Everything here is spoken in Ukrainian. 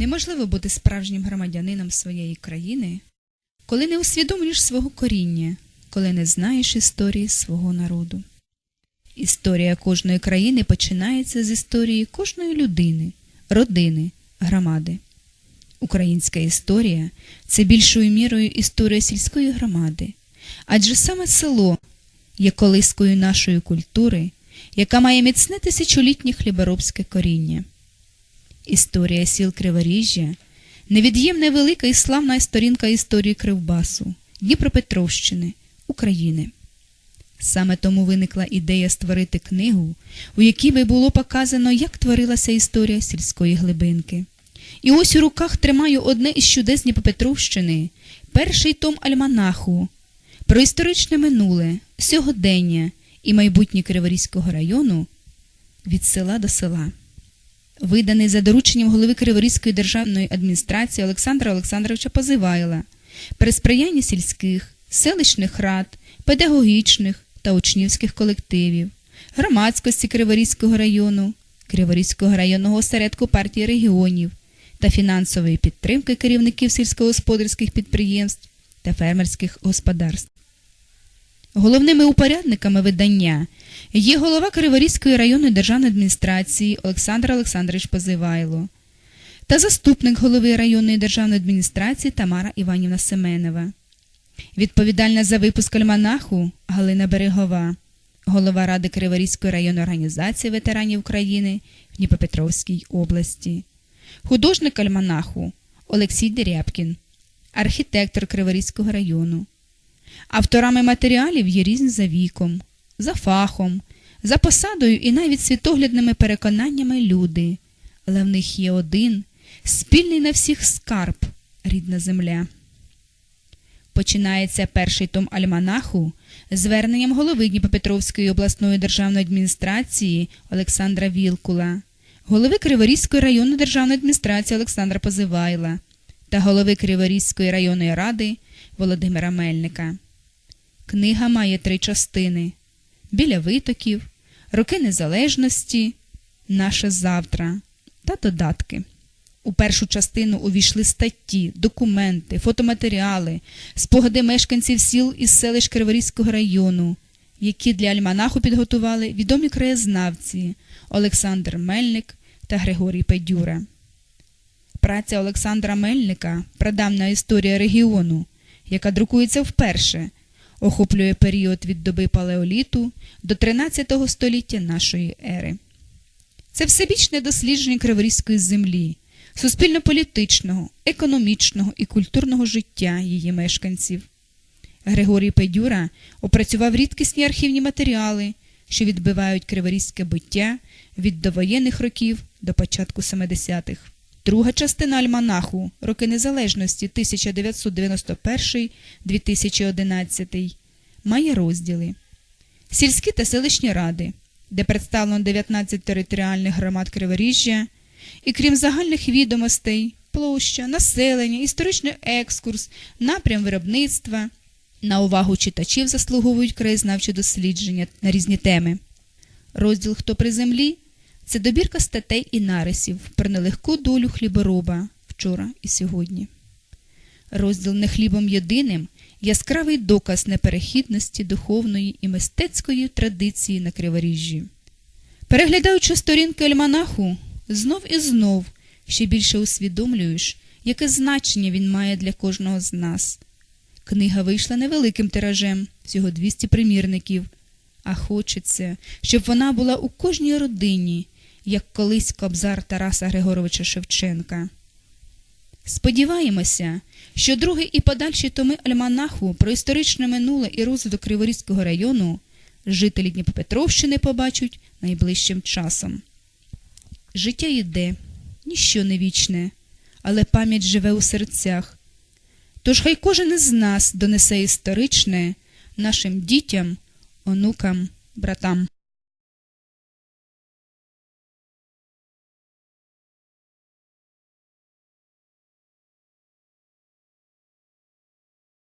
неможливо бути справжнім громадянином своєї країни, коли не усвідомлюєш свого коріння, коли не знаєш історії свого народу. Історія кожної країни починається з історії кожної людини, родини, громади. Українська історія це більшою мірою історія сільської громади, адже саме село є колискою нашої культури, яка має міцне тисячолітнє хліборобське коріння. Історія сіл Криворіжжя невід'ємна велика і славна сторінка історії Кривбасу, Дніпропетровщини, України. Саме тому виникла ідея створити книгу, у якій би було показано, як творилася історія сільської глибинки. І ось у руках тримаю одне із чудес Дніпропетровщини, перший том альманаху про історичне минуле, сьогодення і майбутнє Криворізького району від села до села. Виданий за дорученням голови Криворізької державної адміністрації Олександра Олександровича Позивайла при сприянні сільських, селищних рад, педагогічних та учнівських колективів, громадськості Криворізького району, Криворізького районного осередку партії регіонів та фінансової підтримки керівників сільськогосподарських підприємств та фермерських господарств. Головними упорядниками видання є голова Криворізької районної державної адміністрації Олександр Олександрович Позивайло та заступник голови районної державної адміністрації Тамара Іванівна Семенова. Відповідальна за випуск альманаху Галина Берегова, голова Ради Криворізької районної організації ветеранів України в Дніпропетровській області, художник альманаху Олексій Дерябкін, архітектор Криворізького району. Авторами матеріалів є різні за віком, за фахом, за посадою і навіть світоглядними переконаннями люди, але в них є один спільний на всіх скарб рідна земля. Починається перший том альманаху зверненням голови Дніпропетровської обласної державної адміністрації Олександра Вілкула, голови Криворізької районної державної адміністрації Олександра Позивайла та голови Криворізької районної ради Володимира Мельника. Книга має три частини: Біля витоків, Роки Незалежності, Наше завтра та додатки. У першу частину увійшли статті, документи, фотоматеріали, спогади мешканців сіл із селищ Криворізького району, які для альманаху підготували відомі краєзнавці Олександр Мельник та Григорій Педюра. Праця Олександра Мельника Прадавна історія регіону, яка друкується вперше, охоплює період від доби палеоліту до 13 століття нашої ери. Це всебічне дослідження Криворізької землі, суспільно-політичного, економічного і культурного життя її мешканців. Григорій Педюра опрацював рідкісні архівні матеріали, що відбивають криворізьке буття від довоєнних років до початку 70-х. Друга частина альманаху Роки Незалежності 1991-2011 має розділи Сільські та селищні ради, де представлено 19 територіальних громад Криворіжжя, і крім загальних відомостей, площа, населення, історичний екскурс, напрям виробництва. На увагу читачів заслуговують краєзнавчі дослідження на різні теми. Розділ Хто при землі це добірка статей і нарисів про нелегку долю хлібороба вчора і сьогодні. Розділ Не хлібом єдиним яскравий доказ неперехідності духовної і мистецької традиції на криворіжжі. Переглядаючи сторінки альманаху, знов і знов ще більше усвідомлюєш, яке значення він має для кожного з нас. Книга вийшла невеликим тиражем, всього 200 примірників, а хочеться, щоб вона була у кожній родині, як колись кобзар Тараса Григоровича Шевченка. Сподіваємося, що другий і подальші томи альманаху про історичне минуле і розвиток Криворізького району жителі Дніпропетровщини побачать найближчим часом. Життя йде, ніщо не вічне, але пам'ять живе у серцях. Тож хай кожен із нас донесе історичне нашим дітям, онукам, братам.